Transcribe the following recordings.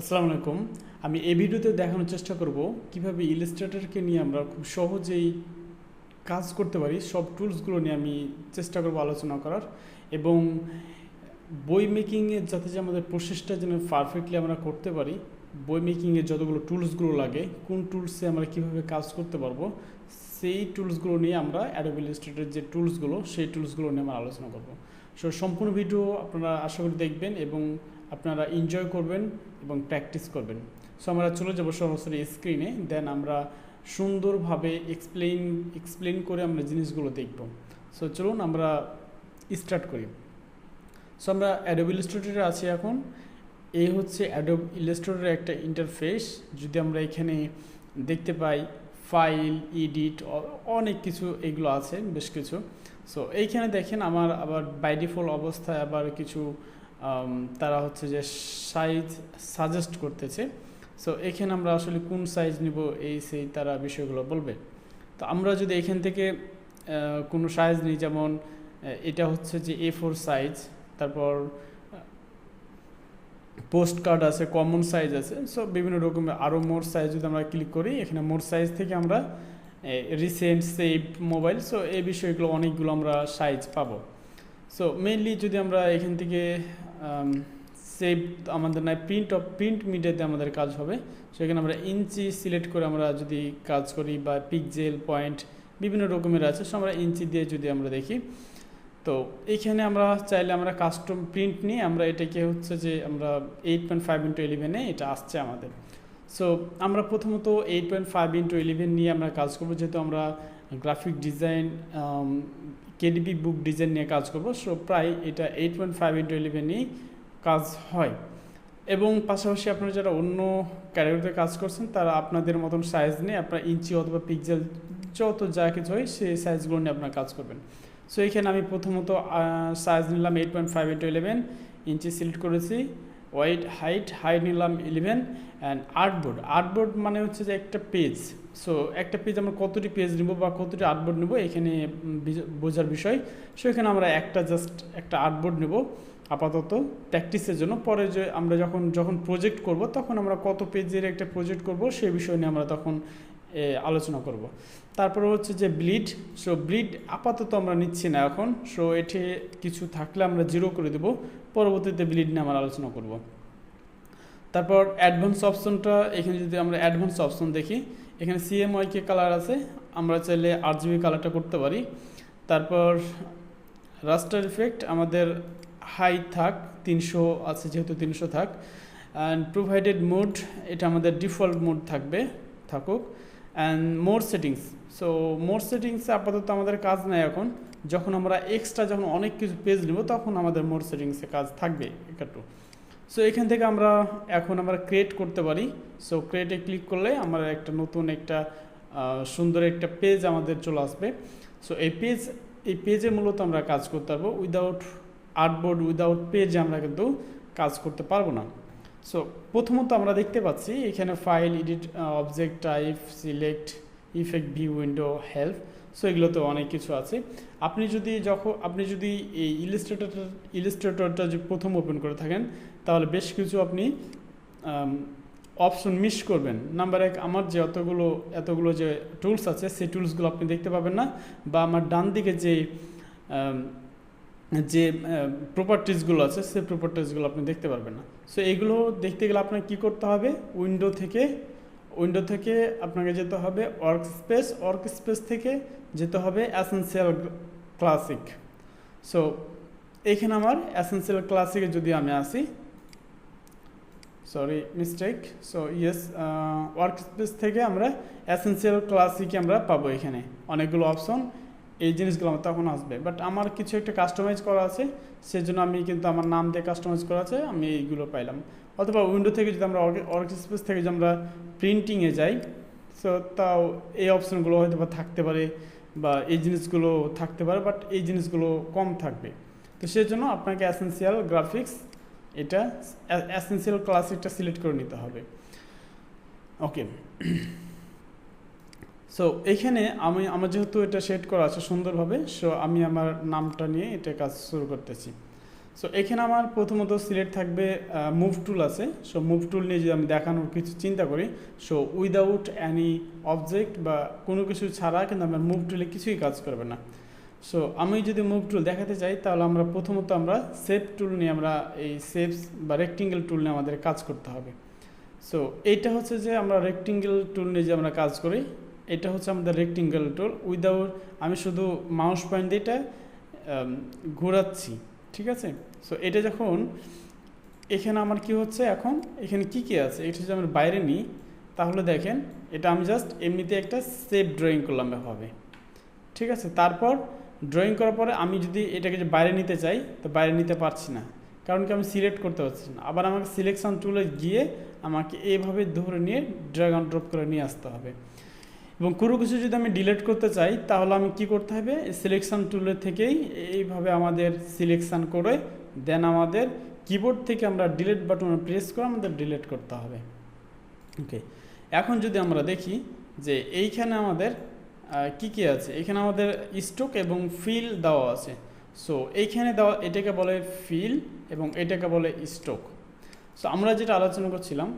আসসালামু আলাইকুম। আমি এই ভিডিওতে দেখানোর চেষ্টা করব কীভাবে ইলাস্ট্রেটরকে নিয়ে আমরা খুব সহজেই কাজ করতে পারি। সব টুলসগুলো নিয়ে আমি চেষ্টা করব আলোচনা করার। এবং বই মেকিংয়ের যাতে যে আমাদের প্রসেসটা যেন পারফেক্টলি আমরা করতে পারি, বই মেকিংয়ের যতগুলো টুলসগুলো লাগে, কোন টুলসে আমরা কীভাবে কাজ করতে পারব, সেই টুলসগুলো নিয়ে আমরা অ্যাডোব ইলাস্ট্রেটরের যে টুলসগুলো, সেই টুলসগুলো নিয়ে আমরা আলোচনা করব। সো সম্পূর্ণ ভিডিও আপনারা আশা করি দেখবেন এবং আপনারা এনজয় করবেন এবং প্র্যাকটিস করবেন। সো আমরা চলে যাব সরাসরি স্ক্রিনে দেন আমরা সুন্দরভাবে এক্সপ্লেইন এক্সপ্লেন করে আমরা জিনিসগুলো দেখব। সো চলুন আমরা স্টার্ট করি। সো আমরা অ্যাডোব ইলাস্ট্রেটরে আছি এখন। এই হচ্ছে অ্যাডোব ইলাস্ট্রেটরের একটা ইন্টারফেস যদি আমরা এখানে দেখতে পাই ফাইল এডিট অনেক কিছু এগুলো আছে, বেশ কিছু। সো এইখানে দেখেন আমার আবার বাই ডিফল্ট অবস্থায় আবার কিছু তারা হচ্ছে যে সাইজ সাজেস্ট করতেছে। সো এখানে আমরা আসলে কোন সাইজ নিব, এই সেই তারা বিষয়গুলো বলবে। তো আমরা যদি এখান থেকে কোনো সাইজ নিই, যেমন এটা হচ্ছে যে এ ফোর সাইজ, তারপর পোস্ট কার্ড আছে, কমন সাইজ আছে। সো বিভিন্ন রকমের আরও মোর সাইজ যদি আমরা ক্লিক করি, এখানে মোর সাইজ থেকে আমরা রিসেন্ট সেভ মোবাইল সো এই বিষয়গুলো অনেকগুলো আমরা সাইজ পাবো। সো মেইনলি যদি আমরা এখান থেকে সেভ আমাদের নয় প্রিন্ট অফ প্রিন্ট মিডিয়াতে আমাদের কাজ হবে। সেখানে আমরা ইঞ্চি সিলেক্ট করে আমরা যদি কাজ করি বা পিকজেল পয়েন্ট বিভিন্ন রকমের আছে, সো আমরা ইঞ্চি দিয়ে যদি আমরা দেখি। তো এইখানে আমরা চাইলে আমরা কাস্টম প্রিন্ট নিয়ে আমরা এটাকে হচ্ছে যে আমরা এইট পয়েন্ট ফাইভ ইন্টু ইলেভেনে এটা আসছে আমাদের। সো আমরা প্রথমত eight point five into eleven নিয়ে আমরা কাজ করব, যেহেতু আমরা graphic design KDP book design নিয়ে কাজ করব। সো প্রায় এটা এইট পয়েন্ট ফাইভ ইন্টু ইলেভেনই কাজ হয়। এবং পাশাপাশি আপনারা যারা অন্য ক্যাটাগরিতে কাজ করছেন, তারা আপনাদের মতন সাইজ নিয়ে আপনার ইঞ্চি অথবা পিকজেল যত যা কিছু হয়, সেই সাইজগুলো নিয়ে আপনারা কাজ করবেন। সো এখানে আমি প্রথমত সাইজ নিলাম eight point five into eleven inch select করেছি ওয়াইড হাইট হাইট নিলাম ইলেভেন অ্যান্ড আর্টবোর্ড আর্টবোর্ড মানে হচ্ছে যে একটা পেজ সো একটা পেজ আমরা কতটি পেজ নেব বা কতটি আর্টবোর্ড নেব, এখানে বোঝার বিষয়। সো এখানে আমরা একটা জাস্ট একটা আর্টবোর্ড নেব আপাতত প্র্যাকটিসের জন্য। পরে যে আমরা যখন যখন প্রজেক্ট করব, তখন আমরা কত পেজের একটা প্রজেক্ট করব, সেই বিষয় নিয়ে আমরা তখন আলোচনা করব। তারপরে হচ্ছে যে ব্লিড সো ব্লিড আপাতত আমরা নিচ্ছি না এখন। সো এটি কিছু থাকলে আমরা জিরো করে দেব। পরবর্তীতে ব্লিড নিয়ে আমরা আলোচনা করব। তারপর অ্যাডভান্স অপশনটা এখানে যদি আমরা অ্যাডভান্স অপশন দেখি এখানে সিএমওয়াইকে কালার আছে, আমরা চাইলে আট জিবি কালারটা করতে পারি। তারপর রাস্টার ইফেক্ট আমাদের হাই থাক, তিনশো আছে যেহেতু তিনশো থাক। অ্যান্ড প্রোভাইডেড মোড এটা আমাদের ডিফল্ট মোড থাকবে, থাকুক। And more settings so more সেটিংসে আপাতত আমাদের কাজ নাই এখন। যখন আমরা এক্সট্রা যখন অনেক কিছু পেজ নেব, তখন আমাদের মোর সেটিংসে কাজ থাকবে, একটু। সো এখান থেকে আমরা এখন আমরা ক্রিয়েট করতে পারি। সো ক্রিয়েটে ক্লিক করলে আমরা একটা নতুন একটা সুন্দর একটা পেজ আমাদের চলে আসবে। সো এই পেজ এই পেজে মূলত আমরা কাজ করতে পারব। উইদাউট আর্টবোর্ড উইদাউট পেজে আমরা কিন্তু কাজ করতে পারব না। সো প্রথমত আমরা দেখতে পাচ্ছি, এখানে file edit object type select effect view window help so এগুলোতে অনেক কিছু আছে। আপনি যদি যখন, আপনি যদি এই ইলিস্ট্রেটর ইলিস্ট্রেটরটা যদি প্রথম ওপেন করে থাকেন তাহলে বেশ কিছু আপনি অপশন মিস করবেন। নাম্বার এক, আমার যে অতগুলো, এতগুলো যে টুলস আছে, সেই টুলসগুলো আপনি দেখতে পাবেন না বা আমার ডান দিকে যে যে প্রপার্টিসগুলো আছে, সেই প্রপার্টিসগুলো আপনি দেখতে পারবেন না। সো এগুলো দেখতে গেলে আপনাকে কী করতে হবে? উইন্ডো থেকে উইন্ডো থেকে আপনাকে যেতে হবে ওয়ার্ক স্পেস ওয়ার্ক স্পেস থেকে যেতে হবে অ্যাসেন্সিয়াল ক্লাসিক সো এখানে আমার অ্যাসেন্সিয়াল ক্লাসিকে যদি আমি আসি sorry mistake so yes work space থেকে আমরা অ্যাসেন্সিয়াল ক্লাসিকে আমরা পাবো এখানে? অনেকগুলো অপশন এই জিনিসগুলো আমার তখন আসবে। বাট আমার কিছু একটা কাস্টমাইজ করা আছে, সেজন্য আমি কিন্তু আমার নাম দিয়ে কাস্টমাইজ করা আছে, আমি এইগুলো পাইলাম। অথবা উইন্ডো থেকে যদি আমরা ওয়ার্ক স্পেস থেকে যদি আমরা প্রিন্টিংয়ে যাই সো তাও এই অপশনগুলো হয়তো বা থাকতে পারে বা এই জিনিসগুলো থাকতে পারে বাট এই জিনিসগুলো কম থাকবে। তো সেই জন্য আপনাকে অ্যাসেন্সিয়াল গ্রাফিক্স এটা অ্যাসেন্সিয়াল ক্লাসিকটা সিলেক্ট করে নিতে হবে। ওকে সো এইখানে আমি, আমার যেহেতু এটা সেট করা আছে সুন্দরভাবে সো আমি আমার নামটা নিয়ে এটা কাজ শুরু করতেছি। সো এখানে আমার প্রথমত সিলেক্ট থাকবে মুভ টুল আছে। সো মুভ টুল নিয়ে যদি আমি দেখানোর কিছু চিন্তা করি সো উইদাউট অ্যানি অবজেক্ট বা কোনো কিছু ছাড়া কিন্তু আমার মুভ টুলে কিছুই কাজ করবে না। সো আমি যদি মুভ টুল দেখাতে চাই, তাহলে আমরা প্রথমত আমরা সেভ টুল নিয়ে আমরা এই সেভস বা রেক্টিঙ্গেল টুল নিয়ে আমাদের কাজ করতে হবে। সো এইটা হচ্ছে যে আমরা রেক্টিঙ্গেল টুল নিয়ে যে আমরা কাজ করি, এটা হচ্ছে আমাদের রেক্টিঙ্গেল টুল উইদাউট আমি শুধু মাউস পয়েন্ট দিয়ে এটা ঘোরাচ্ছি, ঠিক আছে? সো এটা যখন, এখানে আমার কি হচ্ছে এখন? এখানে কি কি আছে? এটা যদি আমরা বাইরে নিই, তাহলে দেখেন, এটা আমি জাস্ট এমনিতে একটা সেভ ড্রয়িং করলাম এভাবে, ঠিক আছে? তারপর ড্রয়িং করার পরে আমি যদি এটাকে যে বাইরে নিতে চাই, তো বাইরে নিতে পারছি না। কারণ কি আমি সিলেক্ট করতে পারছি না। আবার আমাকে সিলেকশন টুলে গিয়ে আমাকে এইভাবে ধরে নিয়ে ড্র্যাগ অ্যান্ড ড্রপ করে নিয়ে আসতে হবে। এবং কোনো কিছু যদি আমি ডিলেট করতে চাই, তাহলে আমি কি করতে হবে? সিলেকশন টুলের থেকেই এইভাবে আমাদের সিলেকশন করে দেন আমাদের কিবোর্ড থেকে আমরা ডিলেট বাটনে প্রেস করে আমাদের ডিলেট করতে হবে। ওকে এখন যদি আমরা দেখি যে এইখানে আমাদের কি কি আছে? এখানে আমাদের স্টক এবং ফিল দেওয়া আছে। সো এইখানে দেওয়া, এটাকে বলে ফিল এবং এটাকে বলে স্টক সো আমরা যেটা আলোচনা করছিলাম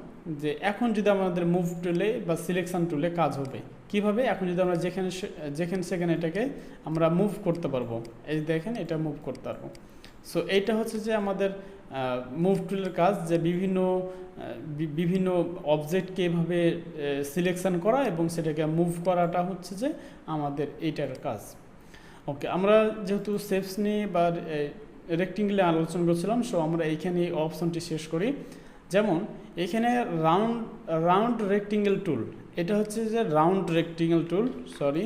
যে এখন যদি আমাদের মুভ টুলে বা সিলেকশন টুলে কাজ হবে, কীভাবে? এখন যদি আমরা যেখানে যেখানে সেখানে এটাকে আমরা মুভ করতে পারব, এই দেখেন এটা মুভ করতে পারব। সো এইটা হচ্ছে যে আমাদের মুভ টুলের কাজ যে বিভিন্ন বিভিন্ন অবজেক্টকে এভাবে সিলেকশন করা এবং সেটাকে মুভ করাটা হচ্ছে যে আমাদের এইটার কাজ। ওকে আমরা যেহেতু সেপস নিয়ে বা রেক্টিঙ্গলে আলোচনা করছিলাম সো আমরা এইখানে এই অপশনটি শেষ করি। যেমন, এখানে রাউন্ড রাউন্ড রেক্টিঙ্গেল টুল এটা হচ্ছে যে রাউন্ড রেক্টিঙ্গেল টুল সরি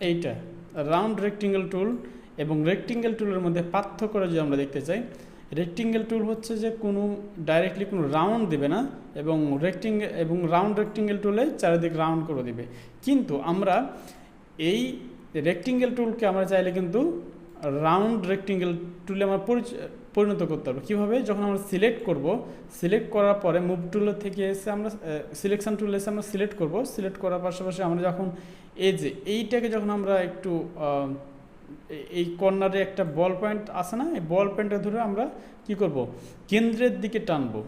এইটা রাউন্ড রেক্টিঙ্গেল টুল এবং রেক্টিঙ্গেল টুলের মধ্যে পার্থক্য যদি আমরা দেখতে চাই রেক্টিঙ্গেল টুল হচ্ছে যে কোনো ডাইরেক্টলি কোনো রাউন্ড দেবে না এবং রেক্টিঙ্গেল এবং রাউন্ড রেক্টিঙ্গেল টুলে চারিদিক রাউন্ড করে দিবে। কিন্তু আমরা এই রেক্টিঙ্গেল টুলকে আমরা চাইলে কিন্তু রাউন্ড রেক্টিঙ্গেল টুলে আমরা পরিণত করতে পারব। কীভাবে? যখন আমরা সিলেক্ট করব সিলেক্ট করার পরে মুভ টুলের থেকে এসে আমরা সিলেকশন টুলে এসে আমরা সিলেক্ট করব। সিলেক্ট করার পাশাপাশি আমরা যখন এই যে এইটাকে যখন আমরা একটু এই কর্নারে একটা বল পয়েন্ট আছে না? এই বল পয়েন্টটা ধরে আমরা কি করব? কেন্দ্রের দিকে টানবো।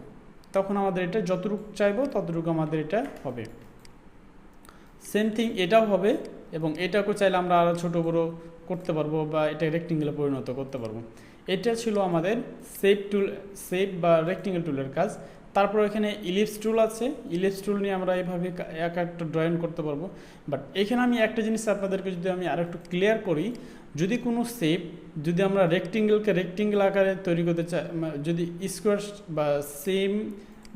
তখন আমাদের এটা যতটুকু চাইব, ততটুকু আমাদের এটা হবে। সেম থিং এটাও হবে এবং এটাকেও চাইলে আমরা আরও ছোটো বড়ো করতে পারব বা এটা রেক্টিঙ্গেলে পরিণত করতে পারব। এটা ছিল আমাদের সেভ টুল সেভ বা রেক্টিঙ্গেল টুলের কাজ। তারপর এখানে ইলিপস টুল আছে। ইলিপস টুল নিয়ে আমরা এইভাবে এক একটা ড্রয়িং করতে পারব। বাট এখানে আমি একটা জিনিস আপনাদেরকে যদি আমি আর একটু ক্লিয়ার করি, যদি কোনো শেপ যদি আমরা রেক্টিঙ্গেলকে রেক্টিঙ্গেল আকারে তৈরি করতে চাই যদি স্কোয়ার বা সেম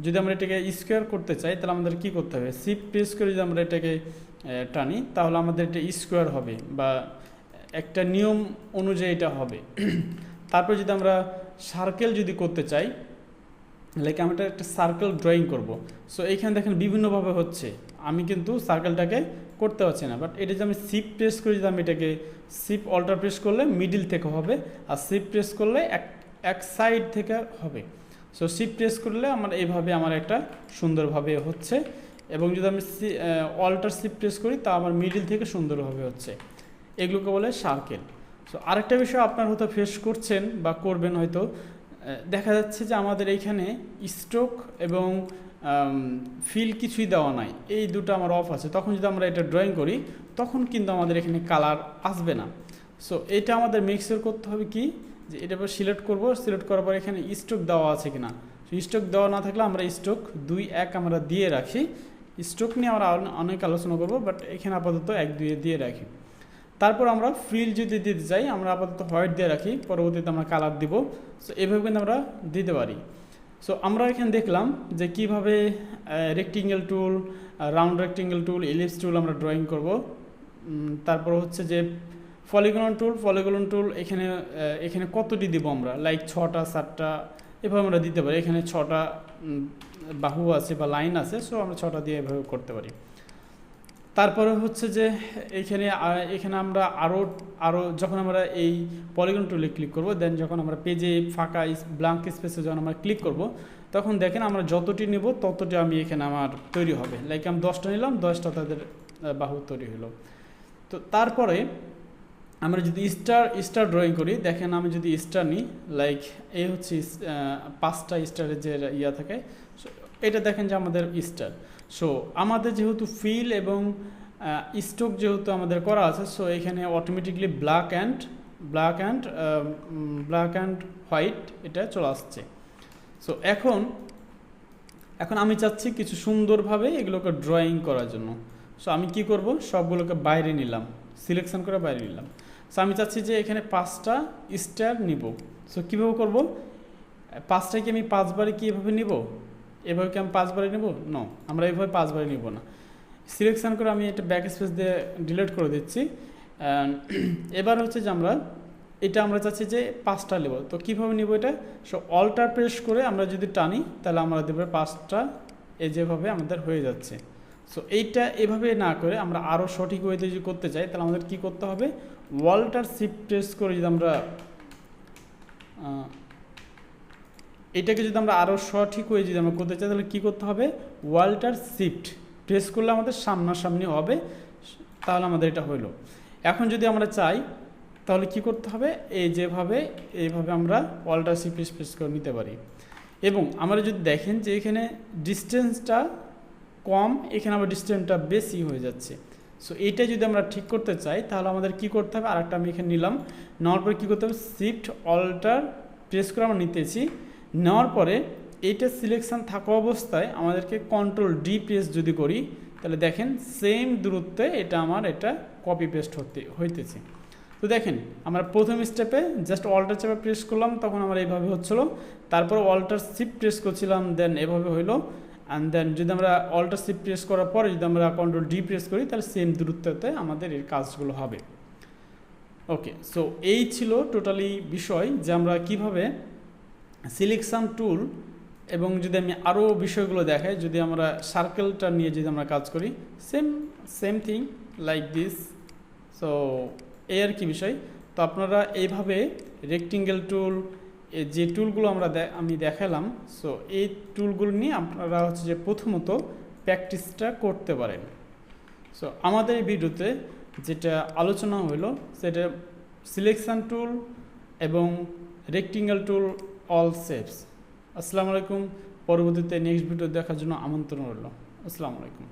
যদি আমরা এটাকে স্কোয়ার করতে চাই, তাহলে আমাদের কি করতে হবে? সিপ প্রেস করে যদি আমরা এটাকে টানি, তাহলে আমাদের এটা স্কোয়ার হবে বা একটা নিয়ম অনুযায়ী এটা হবে। তারপর যদি আমরা সার্কেল যদি করতে চাই লাইক আমি এটা একটা সার্কেল ড্রয়িং করব। সো এইখানে দেখেন বিভিন্নভাবে হচ্ছে। আমি কিন্তু সার্কেলটাকে করতে পারছি না। বাট এটা যদি আমি সিপ প্রেস করে যদি আমি এটাকে সিপ অল্টার প্রেস করলে মিডিল থেকে হবে, আর সিপ প্রেস করলে এক এক সাইড থেকে হবে। সো সিপ প্রেস করলে আমার এইভাবে আমার একটা সুন্দরভাবে হচ্ছে। এবং যদি আমি অল্টার সিপ প্রেস করি, তা আমার মিডিল থেকে সুন্দরভাবে হচ্ছে। এগুলোকে বলে সার্কেল সো আরেকটা বিষয় আপনার হয়তো ফেস করছেন বা করবেন হয়তো দেখা যাচ্ছে যে আমাদের এইখানে স্ট্রোক এবং ফিল কিছুই দেওয়া নাই। এই দুটো আমার অফ আছে। তখন যদি আমরা এটা ড্রয়িং করি, তখন কিন্তু আমাদের এখানে কালার আসবে না। সো এটা আমাদের মিক্সার করতে হবে কি? যে এটা পর সিলেক্ট করব সিলেক্ট করার পর এখানে স্ট্রোক দেওয়া আছে কিনা। স্ট্রোক দেওয়া না থাকলে আমরা স্ট্রোক দুই, এক আমরা দিয়ে রাখি। স্ট্রোক নিয়ে আমরা অনেক আলোচনা করব বাট এখানে আপাতত এক দুইয়ে দিয়ে রাখি। তারপর আমরা ফিল যদি দিতে চাই, আমরা আপাতত হোয়াইট দিয়ে রাখি, পরবর্তীতে আমরা কালার দিব। সো এভাবে কিন্তু আমরা দিতে পারি। সো আমরা এখানে দেখলাম যে কীভাবে রেক্টিঙ্গেল টুল রাউন্ড রেক্টিঙ্গেল টুল ইলিপস টুল আমরা ড্রয়িং করব। তারপর হচ্ছে যে ফলিগন টুল ফলিগন টুল এখানে এখানে কতটি দিব আমরা? লাইক ছটা, সাতটা, এভাবে আমরা দিতে পারি। এখানে ছটা বাহু আছে বা লাইন আছে সো আমরা ছটা দিয়ে এভাবে করতে পারি। তারপরে হচ্ছে যে এখানে এখানে আমরা আরও আরও যখন আমরা এই পলিগন টুলে ক্লিক করব দেন যখন আমরা পেজে ফাঁকা ব্ল্যাঙ্ক স্পেসে যখন আমরা ক্লিক করব, তখন দেখেন আমরা যতটি নেব ততটি আমি এখানে আমার তৈরি হবে। লাইক আমি দশটা নিলাম, দশটা তাদের বাহু তৈরি হলো। তো তারপরে আমরা যদি স্টার স্টার ড্রয়িং করি, দেখেন আমি যদি স্টার নিই লাইক এই হচ্ছে পাঁচটা স্টারের যে ইয়া থাকে, এটা দেখেন যে আমাদের স্টার সো আমাদের যেহেতু ফিল এবং স্টোক যেহেতু আমাদের করা আছে সো এখানে automatically black and black and black and white এটা চলে আসছে। সো এখন এখন আমি চাচ্ছি কিছু সুন্দরভাবে এগুলোকে ড্রয়িং করার জন্য। সো আমি কি করব? সবগুলোকে বাইরে নিলাম। সিলেকশন করে বাইরে নিলাম। সো আমি চাচ্ছি যে এখানে পাঁচটা স্টার নিব। সো কীভাবে করব? পাঁচটা কি আমি পাঁচবারে কি এভাবে নিব? এভাবে কি আমি পাঁচবারে নিব? নো আমরা এভাবে পাঁচবারে নিব না। সিলেকশান করে আমি এটা ব্যাক স্পেস দিয়ে ডিলিট করে দিচ্ছি। এবার হচ্ছে যে আমরা, এটা আমরা চাচ্ছি যে পাঁচটা নেব। তো কীভাবে নিব এটা? সো অল্টার প্রেস করে আমরা যদি টানি, তাহলে আমরা দেবো পাঁচটা এ যেভাবে আমাদের হয়ে যাচ্ছে। সো এইটা এভাবে না করে আমরা আরও সঠিক ওয়েতে যদি করতে চাই, তাহলে আমাদের কি করতে হবে? ওয়াল্টার শিফট প্রেস করে যদি আমরা এটাকে যদি আমরা আরও সঠিক হয়ে যদি আমরা করতে চাই, তাহলে কী করতে হবে? Walter shift. প্রেস করলে আমাদের সামনাসামনি হবে, তাহলে আমাদের এটা হইল। এখন যদি আমরা চাই, তাহলে কি করতে হবে? এই যেভাবে, এইভাবে আমরা ওয়াল্টার শিফট প্রেস করে নিতে পারি। এবং আমরা যদি দেখেন যে এখানে ডিস্টেন্সটা কম, এখানে আবার ডিস্টেন্সটা বেশি হয়ে যাচ্ছে। সো এইটা যদি আমরা ঠিক করতে চাই, তাহলে আমাদের কি করতে হবে? আরেকটা আমি এখানে নিলাম। নেওয়ার পরে কী করতে হবে? শিফট অল্টার প্রেস করে আমরা নিতেছি। নেওয়ার পরে এইটা সিলেকশন থাকা অবস্থায় আমাদেরকে কন্ট্রোল ডি প্রেস যদি করি, তাহলে দেখেন সেম দূরত্বে এটা আমার এটা কপি পেস্ট হতে, হইতেছে। তো দেখেন, আমরা প্রথম স্টেপে জাস্ট অল্টার চেপে প্রেস করলাম, তখন আমার এইভাবে হচ্ছিল। তারপর অল্টার শিফট প্রেস করছিলাম দেন এভাবে হইল। অ্যান্ড দেন যদি আমরা অল্টার শিফট প্রেস করার পরে যদি আমরা কন্ট্রোল ডি প্রেস করি, তাহলে সেম দূরত্বতে আমাদের এই কাজগুলো হবে। ওকে সো এই ছিল টোটালি বিষয় যে আমরা কীভাবে সিলেকশন টুল এবং যদি আমি আরও বিষয়গুলো দেখাই, যদি আমরা সার্কেলটা নিয়ে যদি আমরা কাজ করি same same thing like this so এই আর কি বিষয়। তো আপনারা এইভাবে রেক্টিঙ্গেল টুল যে টুলগুলো আমরা আমি দেখালাম সো এই টুলগুলো নিয়ে আপনারা হচ্ছে যে প্রথমত প্র্যাকটিসটা করতে পারেন। সো আমাদের এই ভিডিওতে যেটা আলোচনা হলো সেটা সিলেকশন টুল এবং রেক্টিঙ্গেল টুল অল সেফস আসসালামু আলাইকুম পরবর্তীতে নেক্সট ভিডিও দেখার জন্য আমন্ত্রণ রইল। আসসালামু আলাইকুম